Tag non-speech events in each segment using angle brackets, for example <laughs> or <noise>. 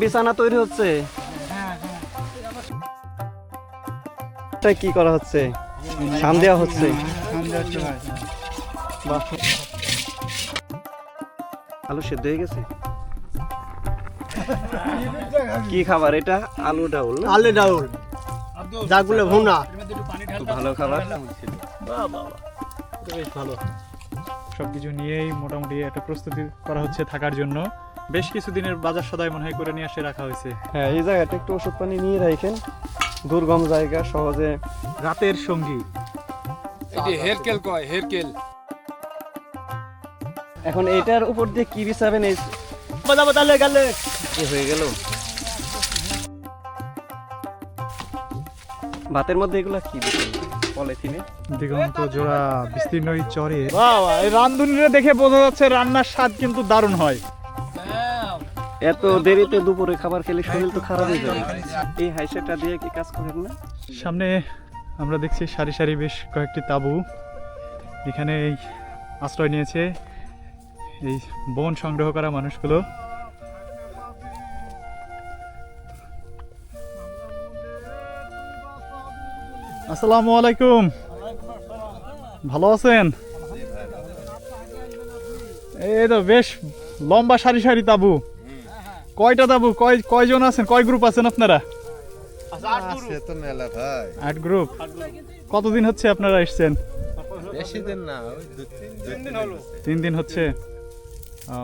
বিছানা তৈরি হচ্ছে। এটা কি করা হচ্ছে? সাম দেওয়া হচ্ছে। আলু সেদ্ধ হয়ে গেছে? কি খাবার এটা? আলু ডাউল আলু ডাউল। যাগুলো ভুনা। ভালো খাবার। বেশ ভালো। সবকিছু নিয়েই মোটামুটি একটা প্রস্তুতি করা হচ্ছে থাকার জন্য। বেশ কিছুদিনের বাজার সদাই মনে হয় করে নিয়ে এসে রাখা হয়েছে। হ্যাঁ এই জায়গাটা একটু ওষুধ পানি নিয়ে রাখেন দুর্গম জায়গা সহজে রাতের সঙ্গী। এটি হেরকেল কয়? হেরকেল এখন এটার উপর দিয়ে কি বিছাবেন এই বাদা বাদালে গেলে। কি হয়ে গেল। ভাতের মধ্যে এগুলা কি দিচ্ছেন পলিথিনে। দিগন্ত জোড়া বিস্তীর্ণ এই চরে। বাবা এই রান্ধুনিরে দেখে বোঝা যাচ্ছে রান্নার স্বাদ কিন্তু দারুণ হয়। এত দেরিতে দুপুরে খাবার খেলে শরীর তো খারাপ হয়ে যাবে এই হাইসেটা দিয়ে কি কাজ করেন না? সামনে আমরা দেখছি সারি সারি বেশ কয়েকটি তাঁবু। এখানে আশ্রয় নিয়েছে এই বন সংগ্রহ করা মানুষগুলো। আসসালামু আলাইকুম। ভালো আছেন? এই তো বেশ লম্বা সারি সারি তাবু। কয়টা তাবু? কয় কয়জন আছেন? কয় গ্রুপ আছেন আপনারা? আট গ্রুপ। কতদিন হচ্ছে আপনারা এসেছেন? বেশি দিন না তিন দুই তিন হলো। তিন দিন হচ্ছে। ও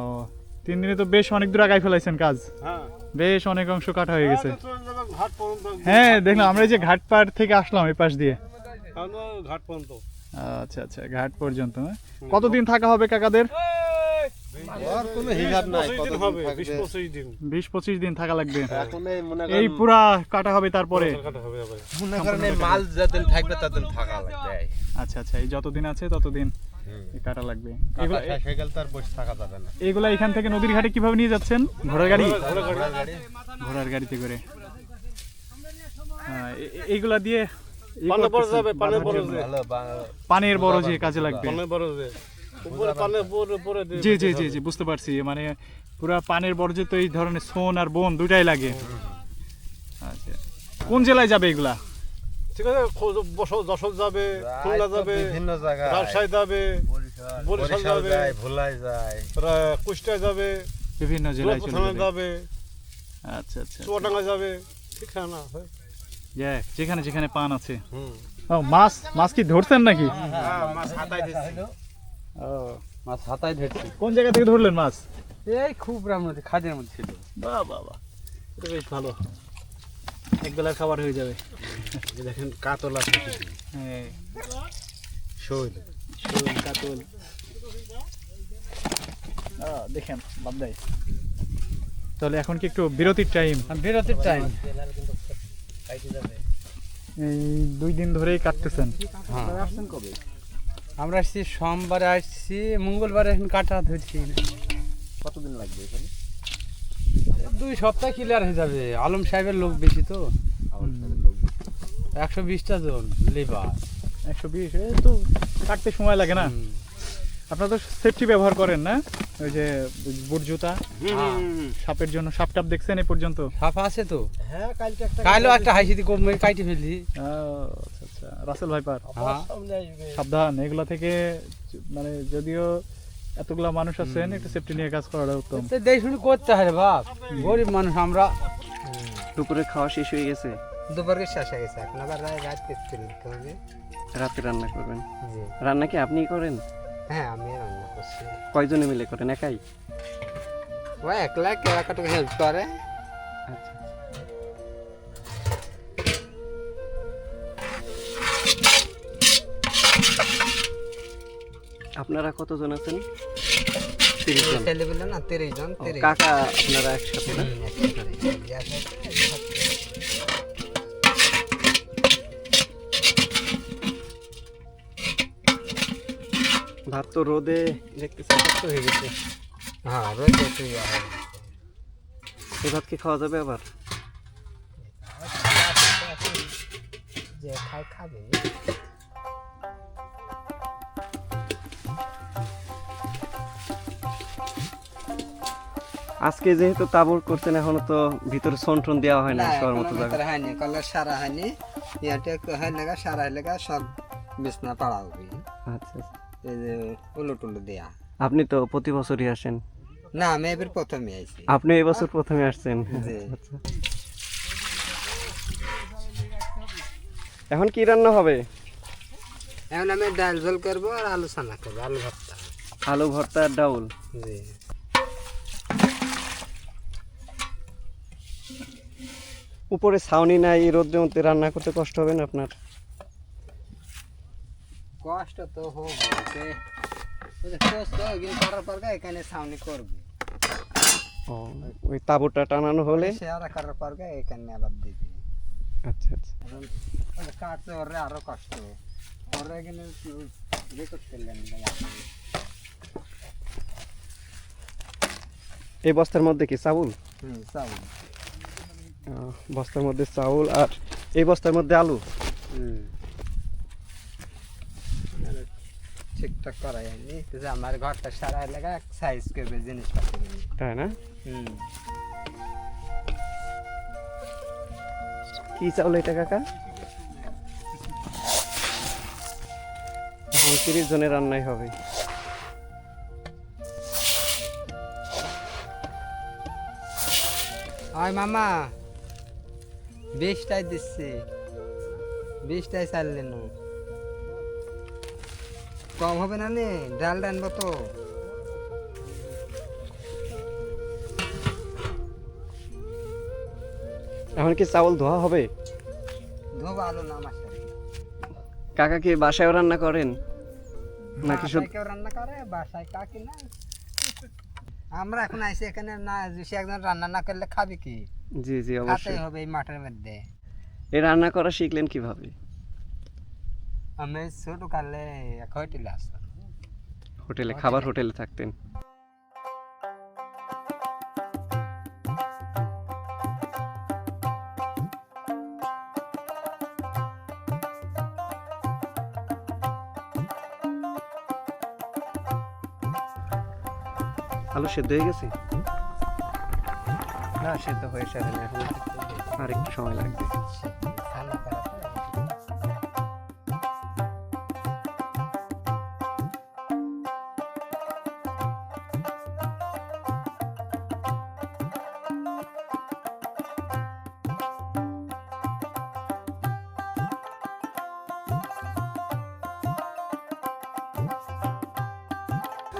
তিন দিনে তো বেশ অনেক দূর আগায় ফেলাইছেন কাজ। হ্যাঁ। বেশ অনেক অংশ কাটা হয়ে গেছে। হ্যাঁ দেখলাম আমরা এই যে ঘাট পাড় থেকে আসলাম এই পাশ দিয়ে। ঘাট পর্যন্ত। আচ্ছা আচ্ছা ঘাট পর্যন্ত হ্যাঁ? কতদিন থাকা হবে কাকাদের? বিশ পঁচিশ দিন থাকা লাগবে। এই মনে পুরা কাটা হবে তারপরে। মনে মাল যতদিন থাকবে থাকা লাগবে। আচ্ছা আচ্ছা এই যতদিন আছে ততদিন। কাটা লাগবে। কাটা এগুলা শেষ হয়ে গেলে তার বসে থাকা যাবে না। এগুলা এখান থেকে নদীর ঘাটে কীভাবে নিয়ে যাচ্ছেন? ঘোড়ার গাড়ি? ঘোড়ার গাড়িতে করে। হ্যাঁ, এইগুলা দিয়ে পানের বড় যে কাজে লাগবে। জি জি জি জি বুঝতে পারছি। মানে পুরা পানের বর্জ্য তো এই ধরনের সোন আর বোন দুটাই লাগে। আচ্ছা। কোন জেলায় যাবে এগুলা? ঠিক আছে যশোর যাবে খুলনা যাবে বিভিন্ন জায়গায়। রাজশাহী যাবে বরিশাল বরিশাল যাবে। ভোলাই যায়। কুষ্টিয়া যাবে বিভিন্ন জেলায় চলে যাবে। যাবে আচ্ছা আচ্ছা। চুয়াডাঙ্গা যাবে ঠিক আছে যেখানে যেখানে পান আছে। হুম। ও মাছ মাছ কি ধরছেন নাকি? মাছ হাতাই দিচ্ছি ও মাছ হাতায় ধরছি। কোন জায়গা থেকে ধরলেন মাছ? এই খুব রাম নদী খাদের মধ্যে ছিল। বাহ বাহ বাহ। এটা বেশ ভালো। এক বেলার খাবার হয়ে যাবে। দেখেন কাতল আছে হ্যাঁ। শোল। শোল কাতল। দেখেন বাদ দেয়। তাহলে এখন কি একটু বিরতির টাইম বিরতির টাইম এই দুই দিন ধরেই কাটতেছেন। কবে আমরা আসছি সোমবারে আসছি মঙ্গলবারে এখন কাটা ধরছি। কতদিন লাগবে এখানে? দুই সপ্তাহ ক্লিয়ার হয়ে যাবে। আলম সাহেবের লোক বেশি তো। একশো বিশটা জন লেবার একশো বিশ তো কাটতে সময় লাগে না। আপনারা তো সেফটি ব্যবহার করেন না? ওই যে বুট জুতা সাপের জন্য সাপ টাপ দেখছেন এ পর্যন্ত? সাফা আছে তো। হ্যাঁ কালকে একটা কাইলেও একটা হাসিতে কমে কাইটে আহ, আচ্ছা আচ্ছা। Russell viper. হ্যাঁ। সাবধান এগুলা থেকে মানে যদিও এতগুলা মানুষ আছেন একটু সেফটি নিয়ে কাজ করাটা উত্তম। দেখ শুনে করতে হয় বাপ। গরিব মানুষ আমরা। দুপুরে খাওয়া শেষ হয়ে গেছে। দুপুরে শেষ হয়ে গেছে এখন আবার রাত করতে রাতে রান্না করবেন? রান্না কি আপনিই করেন? হ্যাঁ আমি রান্না করছি। কয়জনে মিলে করেন? একাই? ও একলা কেলা কাটে হেল্প করে। আচ্ছা। আপনারা কতজন আছেন? জন। ছেলে না তিরিশ জন কাকা আপনারা একসাথে ভাত তো রোদে দেখতেছি শক্ত হয়ে গেছে। হ্যাঁ তুই এই ভাত কি খাওয়া যাবে আবার? যে খাই খাবে। আজকে যেহেতু তাবর করছেন এখনও তো ভিতরে সন্টন দেওয়া হয় না না মতো জায়গা। হয়নি কলের সারা হয়নি ইয়াতে হয় লেগা সারা লেগা সব বিছনা পাড়া হবে। আচ্ছা এই যে উলু টুলু দেয়া। আপনি তো প্রতি বছরই আসেন? না আমি এবার প্রথমে আইছি। আপনি এই বছর প্রথমে আসছেন? জি। আচ্ছা। এখন কি রান্না হবে? এখন আমি ডাল ঝোল করব আর আলু সানা করব আলু ভর্তা। আলু ভর্তা আর ডাউল? জি। উপরে ছাউনি নাই এই রোদ্রের মধ্যে রান্না করতে কষ্ট হবে না আপনার? কষ্ট তো হবে কষ্ট করার পর এখানে সামনে করবে। ওই তাবুটা টানানো হলে? করার পর এখানে আবার দিবে। আচ্ছা আচ্ছা। কাটতে ওরে আরও কষ্ট ওরে এখানে। এই বস্তার মধ্যে কি চাউল? হুম চাউল। বস্তার মধ্যে চাউল আর এই বস্তার মধ্যে আলু। হুম। ঠিকঠাক করাই হয়নি। যে আমার ঘরটা সারা এলাকা সাইজ করবে জিনিসপত্র তাই না? হুম। কি চাউল এটা কাকা? এখন তিরিশ জনের রান্নাই হবে। ওই মামা। বিশটাই দিচ্ছে। বিশটাই না। কম হবে না নে? ডাল আনব তো। এখন কি চাউল ধোয়া হবে? ধোবো আলু না আমার কাকা কি বাসায় রান্না করেন? নাকি বাসায় কেউ রান্না করে বাসায় কাকি না। আমরা এখন আইসি এখানে না সে একজন রান্না না করলে খাবি কি? জি জি অবশ্যই। হবে এই মাঠের মধ্যে। এই রান্না করা শিখলেন কীভাবে? আমি ছোট কালে এক হোটেলে আসতাম। হোটেলে। খাবার হোটেলে থাকতেন। আলু সেদ্ধ হয়ে গেছে? না সে তো হয়ে সারে এখন আর একটু সময় লাগবে। করা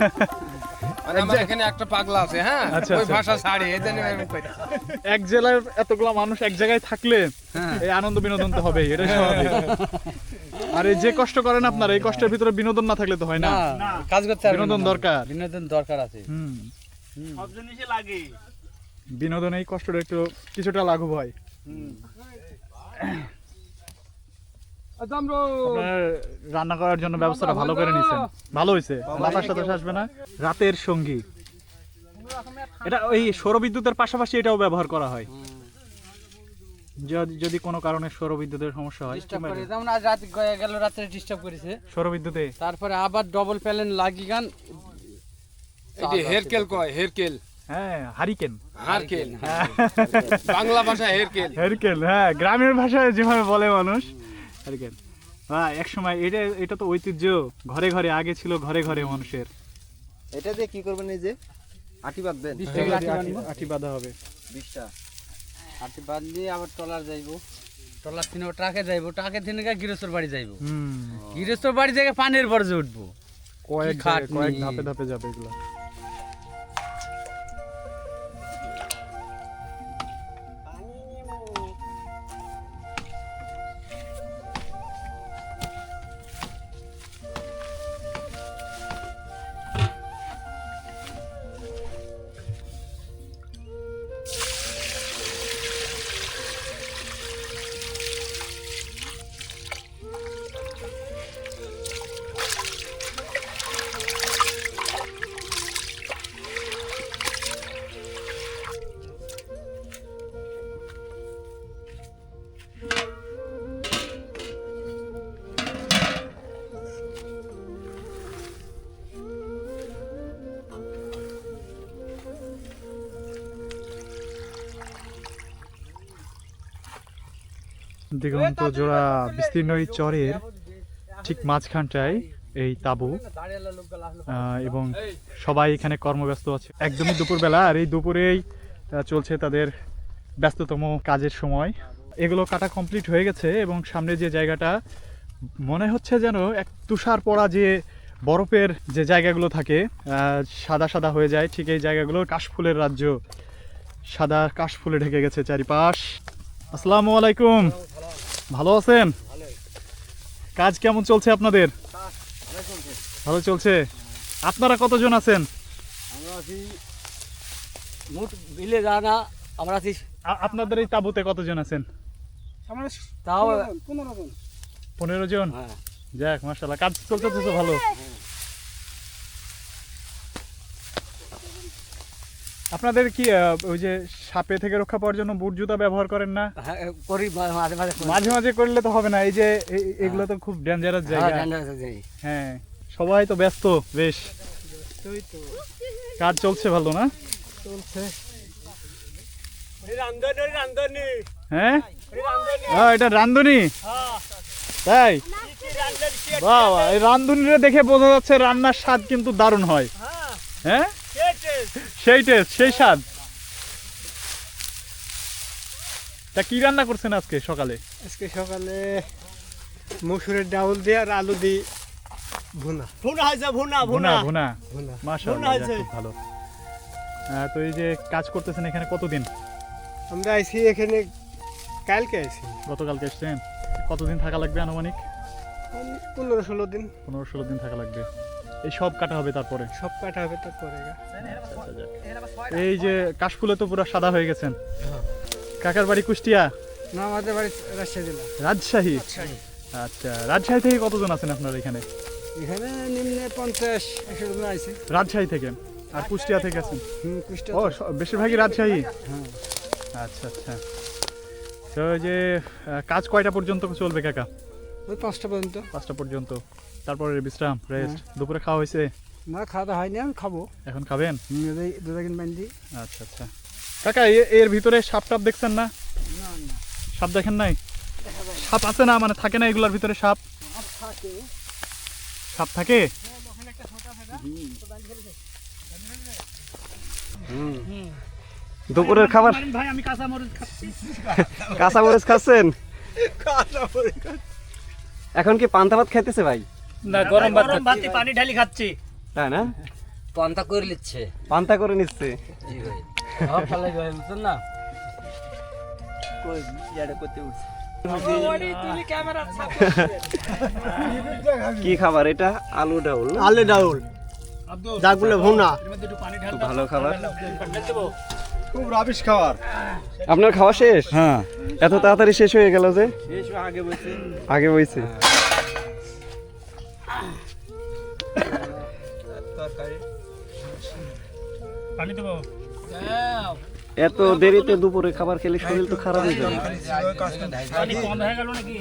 মানে আমার এখানে একটা পাগলা আছে হ্যাঁ? আচ্ছা, ওই আচ্ছা। ভাষা ছাড়ে এক জেলার এতগুলা মানুষ এক জায়গায় থাকলে এই আনন্দ বিনোদন তো হবেই এটা স্বাভাবিক। আর এই যে কষ্ট করেন আপনারা এই কষ্টের ভিতরে বিনোদন না থাকলে তো হয় না। না কাজ করতে বিনোদন দরকার। বিনোদন দরকার আছে। হুম। বিনোদন এই কষ্টটা একটু কিছুটা লাঘব হয়। আপনার রান্না করার জন্য ব্যবস্থাটা ভালো করে নিছেন। ভালো হয়েছে। বাতাস আসবে না। রাতের সঙ্গী। এটা ওই সৌরবিদ্যুতের পাশাপাশি এটাও ব্যবহার করা হয়। যদি যদি কোনো কারণে সৌরবিদ্যুতের সমস্যা হয় যেমন আজ রাত গেল রাত্রে ডিস্টার্ব করেছে। সৌরবিদ্যুতে? তারপরে আবার ডবল প্যালেন লাগি গান। এটি হেরকেল কয়? হেরকেল। হ্যাঁ হারিকেন। হারকেল। বাংলা ভাষা হেরকেল। হেরকেল হ্যাঁ গ্রামের ভাষায় যেভাবে বলে মানুষ। হ্যাঁ এক সময় এটা এটা তো ঐতিহ্য। ঘরে ঘরে আগে ছিল ঘরে ঘরে মানুষের। এটা দিয়ে কি করবেন এই যে? আটি বাঁধবেন? আটি বাঁধা হবে। বিশটা। আটি বাদ দিয়ে আবার টলার যাইবো। টলার থেকে ট্রাকে যাইবো। ট্রাকে থেকে গৃহস্থর বাড়ি যাইবো। হুম। গৃহস্থর বাড়ি থেকে পানির বর্জে উঠবো। কয়েক কয়েক ধাপে ধাপে যাবে এগুলো। দিগন্ত জোড়া বিস্তীর্ণ এই চরের ঠিক মাঝখানটায় এই তাঁবু এবং সবাই এখানে কর্মব্যস্ত আছে। একদমই দুপুরবেলা, আর এই দুপুরেই চলছে তাদের ব্যস্ততম কাজের সময়। এগুলো কাটা কমপ্লিট হয়ে গেছে, এবং সামনে যে জায়গাটা, মনে হচ্ছে যেন এক তুষার পড়া যে বরফের যে জায়গাগুলো থাকে সাদা সাদা হয়ে যায়, ঠিক এই জায়গাগুলো কাশফুলের রাজ্য। সাদা কাশফুলে ঢেকে গেছে চারিপাশ। আসসালামু আলাইকুম। ভালো আছেন? কাজ কেমন চলছে আপনাদের? ভালো চলছে? আপনারা কতজন আছেন? আমরা আছি মোট বিলে আমরা আছি আপনাদের এই তাঁবুতে কতজন আছেন? তাও পনেরো জন হ্যাঁ। যাক মার্শাল্লাহ কাজ চলছে তো ভালো। আপনাদের কি ওই যে সাপে থেকে রক্ষা পাওয়ার জন্য বুট জুতা ব্যবহার করেন না? হ্যাঁ, করি মাঝে মাঝে মাঝে মাঝে করলে তো হবে না এই যে এ- এগুলো তো খুব ডেঞ্জারাস হ্যাঁ, জায়গা। হ্যাঁ সবাই তো ব্যস্ত বেশ। কাজ চলছে ভালো না? চলছে। হ্যাঁ? এটা রান্ধুনি তাই? বাবা এই রান্ধুনিরে দেখে বোঝা যাচ্ছে রান্নার স্বাদ কিন্তু দারুণ হয়। হ্যাঁ? সেই টেস্ট সেই স্বাদ। তা কি রান্না করছেন আজকে সকালে? আজকে সকালে মসুরের ডাউল দিয়ে আর আলু দিয়ে ভুনা। ভুনা ভুনা ভুনা মাশাআল্লাহ যাক, খুব ভালো। আহ, তো এই যে কাজ করতেছেন এখানে কতদিন? আমরা আইছি এখানে কালকে আইছি। গতকালকে এসছেন। কতদিন থাকা লাগবে আনুমানিক? পনেরো ষোলো দিন। পনেরো ষোলো দিন থাকা লাগবে। এই সব কাটা হবে তারপরে। সব কাটা হবে তারপরে। এই যে কাশফুলে তো পুরো সাদা হয়ে গেছেন। কাকার বাড়ি কুষ্টিয়া? না আমাদের বাড়ি রাজশাহী জেলা। রাজশাহী? আচ্ছা রাজশাহী থেকে কতজন আছেন আপনারা এখানে? এখানে নিম্নে পঞ্চাশ একশো জন আছে রাজশাহী থেকে? আর কুষ্টিয়া থেকে আছেন? ও বেশিরভাগই রাজশাহী? আচ্ছা আচ্ছা। তো যে কাজ কয়টা পর্যন্ত চলবে কাকা? ওই পাঁচটা পর্যন্ত। পাঁচটা পর্যন্ত। তারপরে বিশ্রাম রেস্ট দুপুরে খাওয়া হয়েছে? না খাওয়া দাওয়া হয়নি আমি খাব। এখন খাবেন? বান্ধি আচ্ছা আচ্ছা। কাকা এর ভিতরে সাপ টাপ দেখছেন না? সাপ দেখেন নাই? সাপ আছে না? মানে থাকে না এগুলোর ভিতরে সাপ? সাপ থাকে। দুপুরের খাবার ভাই আমি কাঁচা মরিচ কাঁচা মরিচ খাচ্ছেন এখন কি পান্তা ভাত খাইতেছে ভাই? না গরম ভাত ভাতে পানি ঢালি খাচ্ছি। তাই না? পান্তা করে নিচ্ছে। পান্তা করে নিচ্ছে। জি ভাই। সব ফেলাই ভাই বুঝছেন না? কি খাবার এটা? আলু ডাউল আলু ডাউল। যাক বলে ভুনা। খুব ভালো খাবার। খুব রাবিশ খাবার। আপনার খাওয়া শেষ? হ্যাঁ। এত তাড়াতাড়ি শেষ হয়ে গেল যে? আগে বসে আগে বইছে। পানি দেবো। এত দেরিতে দুপুরে খাবার খেলে শরীর তো খারাপ হয়ে যাবে। পানি কম হয়ে গেল নাকি?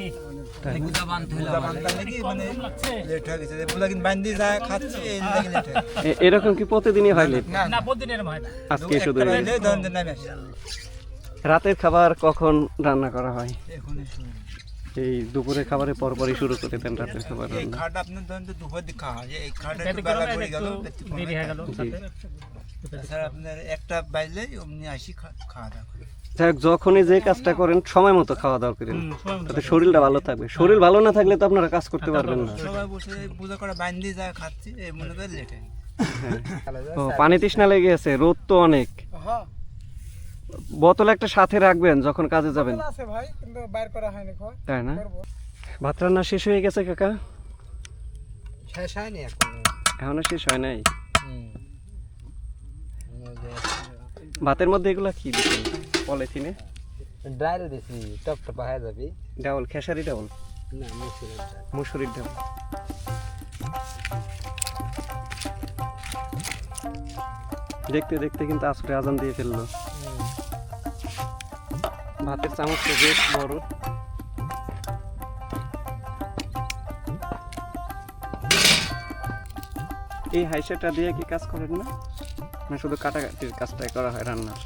এরকম কি প্রতিদিনই হয় লেট? না। প্রতিদিনের না। আজকে শুধু রাতের খাবার কখন রান্না করা হয়? এই দুপুরে খাবারের পরপরই শুরু করে দেন রাতের খাবার রান্না। খাটা আপনার ধরেন তো দুপুর দিকে খাওয়া এই খাটা এতে একটু বেলা করে গেল দেরি হয়ে গেল স্যার আপনার একটা বাইলে অমনি আসি খাওয়া দাওয়া করি। যখনই যে কাজটা করেন সময় মতো খাওয়া দাওয়া করেন। তাতে শরীরটা ভালো থাকবে। শরীর ভালো না থাকলে তো আপনারা কাজ করতে পারবেন না। সবাই বসে পূজা করে বান্দি যায় খাচ্ছি এই মনে করে লেটে। ও, পানি তৃষ্ণা লেগে গেছে রোদ তো অনেক। বোতল একটা সাথে রাখবেন যখন কাজে যাবেন। আছে ভাই কিন্তু বাইর করা হয়নি তাই না? ভাত রান্না শেষ হয়ে গেছে কাকা? শেষ হয়নি এখন। এখনও শেষ হয় নাই? ভাতের মধ্যে এগুলা কি দিচ্ছেন পলিথিনে? ডাইল দিছি টপ টপ হয়ে যাবি। ডাউল খেসারি ডাউল? না মুসুরের ডাল। মুসুরির ডাউল। দেখতে দেখতে কিন্তু আসরে আজান দিয়ে ফেলল। ভাতের চামচটা বেশ বড়। এই হাইসাটা দিয়ে কি কাজ করেন না? না শুধু কাটাকাটির কাজটাই করা হয় রান্নার।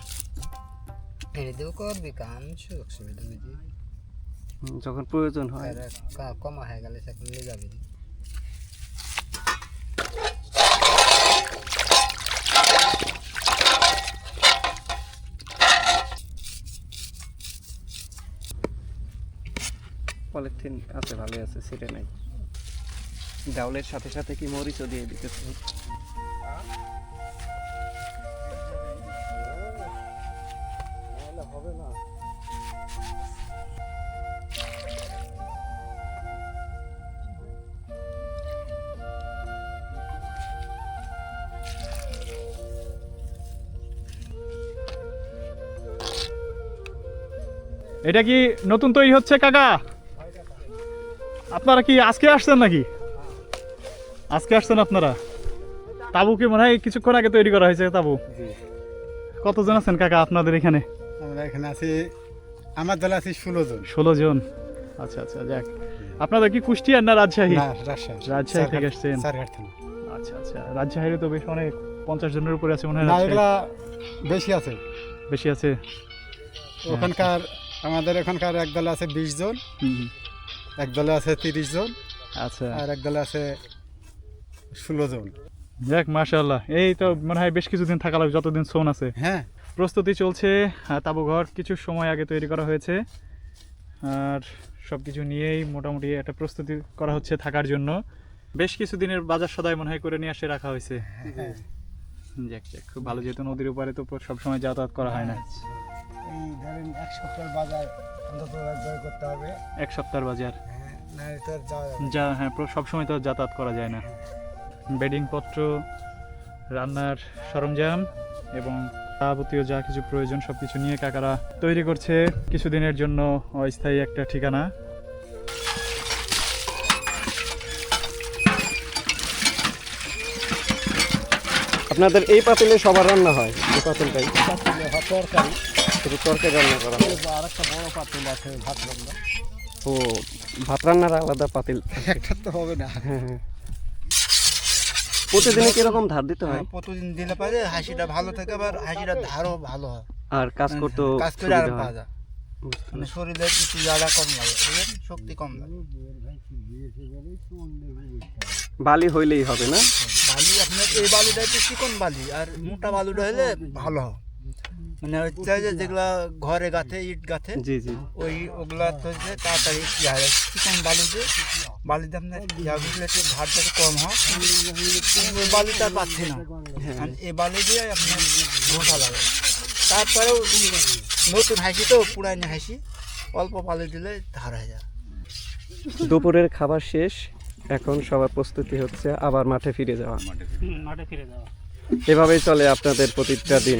যখন প্রয়োজন হয়। কমা হয়ে গেলে সে নিয়ে যাবে। পলিথিন আছে, ভালোই আছে সেটা নাই। ডাউলের সাথে সাথে কি মরিচও দিয়ে দিতেছে? এটা কি নতুন তৈরি হচ্ছে, কাকা? আপনারা কি আজকে আসছেন নাকি? আজকে আসছেন আপনারা? তাবু কি মনে হয় কিছুক্ষণ আগে তৈরি করা হয়েছে তাবু। কতজন আছেন কাকা আপনাদের এখানে? আমরা এখানে আছি আমার দল আছি ষোলো জন। ষোলো জন। আচ্ছা আচ্ছা যাক। আপনাদের কি কুষ্টিয়ার না রাজশাহী? রাজশাহী। থেকে থানা। আচ্ছা আচ্ছা রাজশাহীতে তো বেশ অনেক পঞ্চাশ জনের উপরে আছে মনে হয় বেশি আছে। বেশি আছে। ওখানকার আমাদের এখানকার এক দলে আছে বিশ জন। এক দলে আছে তিরিশ জন আচ্ছা। আর এক দলে আছে ষোলো জন। যাক মাশাল্লাহ এই তো মনে হয় বেশ কিছুদিন থাকা লাগবে যতদিন সোন আছে। হ্যাঁ। প্রস্তুতি চলছে তাঁবুঘর কিছু সময় আগে তৈরি করা হয়েছে। আর সব কিছু নিয়েই মোটামুটি একটা প্রস্তুতি করা হচ্ছে থাকার জন্য। বেশ কিছুদিনের বাজার সদাই মনে হয় করে নিয়ে আসে রাখা হয়েছে। যাক যাক খুব ভালো যেহেতু নদীর উপরে তো সবসময় যাতায়াত করা হয় না। এই ধরেন এক সপ্তাহ বাজার অন্তত একবার করতে হবে। এক সপ্তাহের বাজার? হ্যাঁ। যা হ্যাঁ সবসময় তো যাতায়াত করা যায় না। বেডিংপত্র রান্নার সরঞ্জাম এবং যাবতীয় যা কিছু প্রয়োজন সব কিছু নিয়ে কাকারা তৈরি করছে কিছুদিনের জন্য অস্থায়ী একটা ঠিকানা। আপনাদের এই পাতিলে সবার রান্না হয়? এই পাতিলটাই। শুধু তরকারি রান্না করা আর একটা বড় পাতিল আছে ভাত রান্না ও ভাত রান্নার আলাদা পাতিল একটা তো হবে না। হ্যাঁ হ্যাঁ। প্রতিদিনে কীরকম ধার দিতে হয়? প্রতিদিন দিলে পারে হাসিটা ভালো থাকে আবার হাসিটা ধারও ভালো আর কাজ করতেও কাজ করে আরাম পাওয়া যায়। মানে শরীরে কিছু কম লাগে শক্তি কম লাগে। বালি হইলেই হবে না? বালি আপনার এই বালুটা একটু চিকন বালি আর মোটা বালুটা হলে ভালো হয়। মানে হচ্ছে যে যেগুলা ঘরে গাঁথে ইট গাঁথে জি জি। ওই ওগুলা তো হচ্ছে তাড়াতাড়ি ইয়া হয়। চিকন বালুতে বালিতে আপনার ইয়া বুঝলে একটু একটু কম হয়। ওই বালুটা পাচ্ছি না। এই বালু দিয়ে আপনার ঘষা লাগে। তারপরেও নতুন হাসি তো পুরানি হাসি। অল্প বালু দিলে ধার হয়ে যায়। দুপুরের খাবার শেষ। এখন সবার প্রস্তুতি হচ্ছে আবার মাঠে ফিরে যাওয়া। মাঠে ফিরে যাওয়া। এভাবেই চলে আপনাদের প্রতিটা দিন।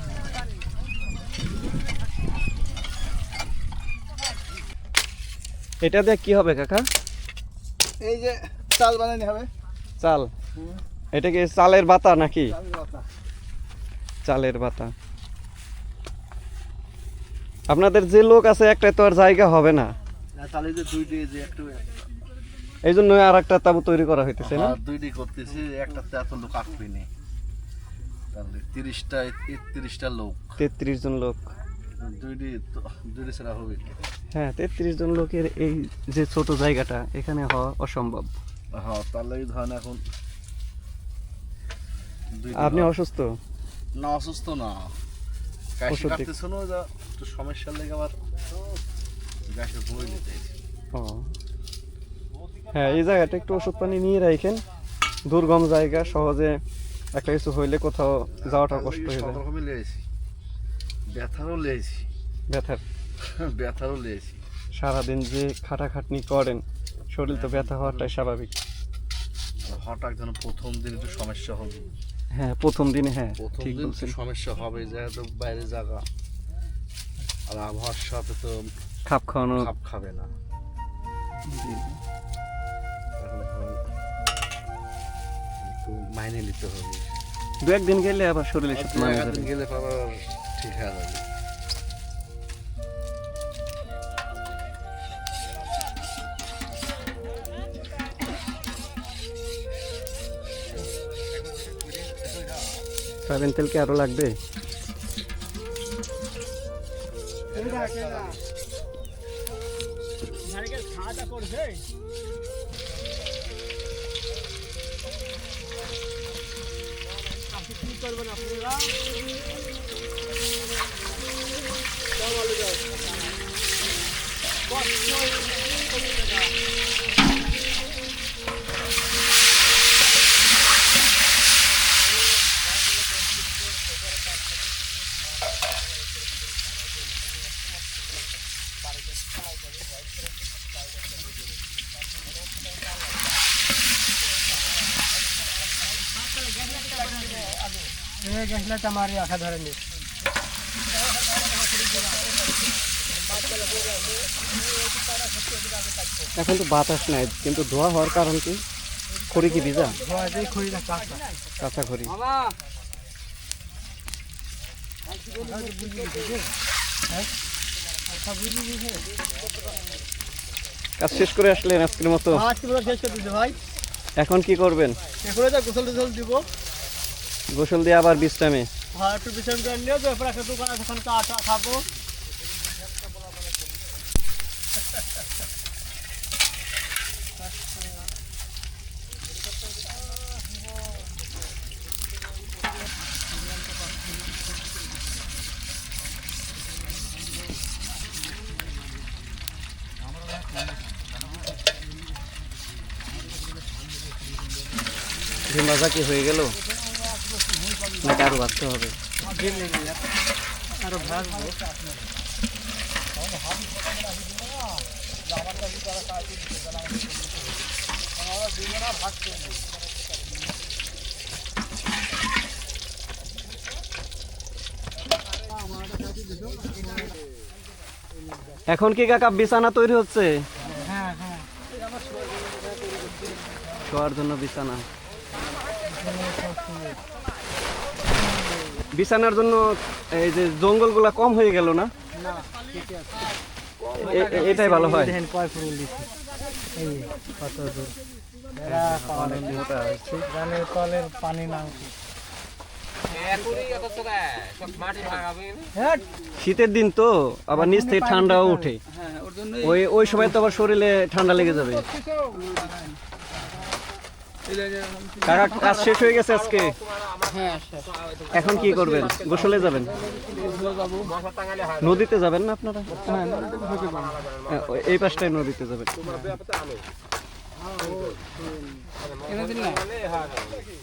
এটা দিয়ে কি হবে কাকা? এই যে চাল বানানি হবে। চাল? এটা কি চালের বাতা নাকি? চালের বাতা। আপনাদের যে লোক আছে একটা তো আর জায়গা হবে না। এই জন্য আর একটা তাবু তৈরি করা হইতেছে না? হ্যাঁ, দুইটি করতেছি একটাতে এত লোক আসবে নি। তাহলে তিরিশটা একত্রিশটা লোক। তেত্রিশ জন লোক। হ্যাঁ তেত্রিশ জন লোকের এই যে ছোট জায়গাটা এখানে হওয়া অসম্ভব। হ্যাঁ ধরেন এখন আপনি অসুস্থ? না অসুস্থ না। কাশি যা একটু সমস্যার লেগে আবার গ্যাসের বই নিতে ও। হ্যাঁ এই জায়গাটা একটু ওষুধ পানি নিয়ে রাখেন দুর্গম জায়গা সহজে একটা কিছু হইলে কোথাও যাওয়াটা কষ্ট হয়ে যায়। ব্যথারও লেগেছি। ব্যথার? <laughs> ব্যথারও লেগেছি। সারাদিন যে খাটাখাটনি করেন শরীর তো ব্যথা হওয়াটাই স্বাভাবিক। হঠাৎ যেন প্রথম দিন একটু সমস্যা হবে। হ্যাঁ প্রথম দিনে হ্যাঁ প্রথম ঠিক দিন বলছেন। সমস্যা হবে যেহেতু বাইরে জায়গা। আর আবহাওয়ার সাথে তো খাপ খাওয়ানো খাপ খাবে না। একটু মাইনে নিতে হবে। দু একদিন গেলে আবার শরীরের সাথে গেলে আবার হয়ে যাবে সয়াবিন তেল কি আরও লাগবে? এই গেছলে তো আমার আশা ধরেনি এখন তো বাতাস নাই, কিন্তু ধোয়া হওয়ার কারণ কি? খড়ি কি ভিজা? কাঁচা খড়ি কাজ শেষ করে আসলেন আজকের মতো। এখন কি করবেন? গোসল টোসল দিব গোসল দিয়ে আবার বিশ্রামে। আর একটু বিশ্রাম করে নিয়ে একটা দোকান খাব। ডিম ভাজা কি হয়ে গেল। নাকি আরও ভাজতে হবে। আরও এখন কি কাকা বিছানা তৈরি হচ্ছে? হ্যাঁ হ্যাঁ। শোয়ার জন্য বিছানা। বিছানার জন্য এই যে জঙ্গলগুলা কম হয়ে গেল না? এটাই ভালো হয়। দেখেন কয় ফুল দিচ্ছে এই যে, কত দূর? এরা অনেক মোটা হয়েছে। গানের কলের পানি না উঠে। হ্যাট, শীতের দিন তো আবার নিচ থেকে ঠান্ডাও ওঠে ওই ওই সময় তো আবার শরীরে ঠান্ডা লেগে যাবে। কাকা কাজ শেষ হয়ে গেছে আজকে? এখন কি করবেন? গোসলে যাবেন? নদীতে যাবেন না আপনারা? হ্যাঁ, ওই- এই পাশটায় নদীতে যাবেন।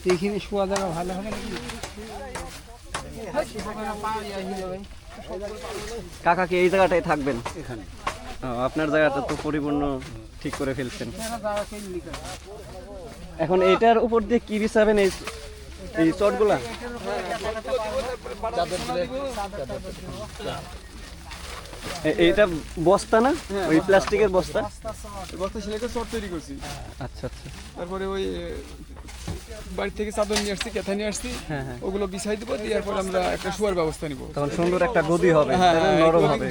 এইখানে শোয়া ভালো হবে কাকা কি এই জায়গাটায় থাকবেন? এখানে। আপনার জায়গাটা তো পরিপূর্ণ। ঠিক করে ফেলছেন এখন এইটার উপর দিয়ে কি বিছাবেন এই এই চটগুলা এইটা বস্তা না ওই প্লাস্টিকের বস্তা বস্তা সেলাইকে শর্ট তৈরি করছি আচ্ছা আচ্ছা তারপরে ওই বাড়ি থেকে চাদর নিয়ে আসছি কেথা নিয়ে আসছি হ্যাঁ হ্যাঁ ওগুলো বিছাই দেবো দেওয়ার পর আমরা একটা শোয়ার ব্যবস্থা নিব তখন সুন্দর একটা গদি হবে হ্যাঁ? হ্যাঁ, নরম হবে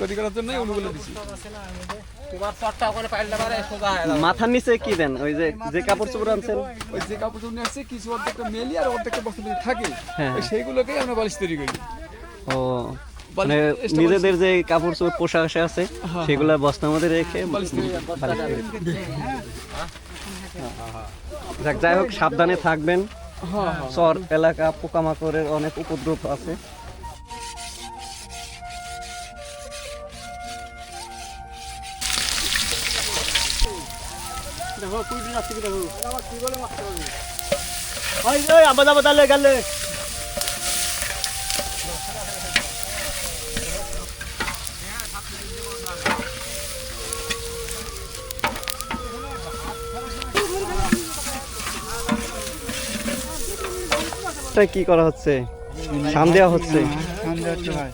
গদি করার জন্য ওগুলো দিছি মাথার নিচে কি দেন? ওই যে যে কাপড় চোপড় আনছেন? ওই যে কাপড় চোপড় নিয়ে আসছি কিছু অর্ধেকটা মেলি আর অর্ধেকটা বস্তা থাকে হ্যাঁ। ওই সেইগুলোকেই আমরা বালিশ তৈরি করি। ও মানে নিজেদের যে কাপড় চোপড় পোশাক আশাক আছে সেগুলা বস্তার মধ্যে রেখে যাই হোক সাবধানে থাকবেন। হ্যাঁ হ্যাঁ। চর এলাকা পোকামাকড়ের অনেক উপদ্রব আছে। দেখো কুইটি যাচ্ছে কি দেখো। ওই ওই আবাদ আবাদ আলে গেলে। কি করা হচ্ছে? সান দেওয়া হচ্ছে। সন্ধ্যা হচ্ছে ভাই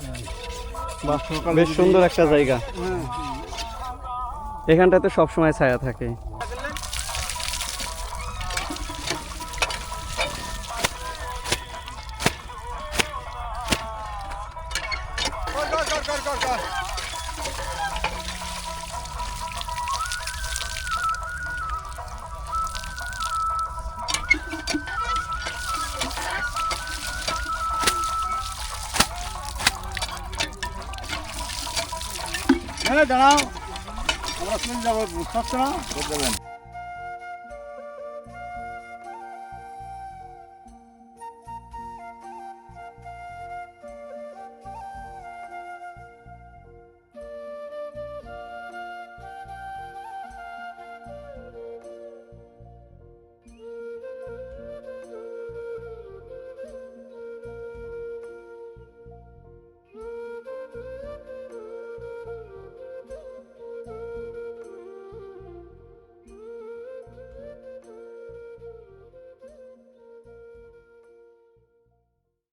বাহ, বেশ সুন্দর একটা জায়গা। এখানটাতে সব সময় ছায়া থাকে। দাঁড়াও। আমরা চলে যাব বুঝতে পারছ? না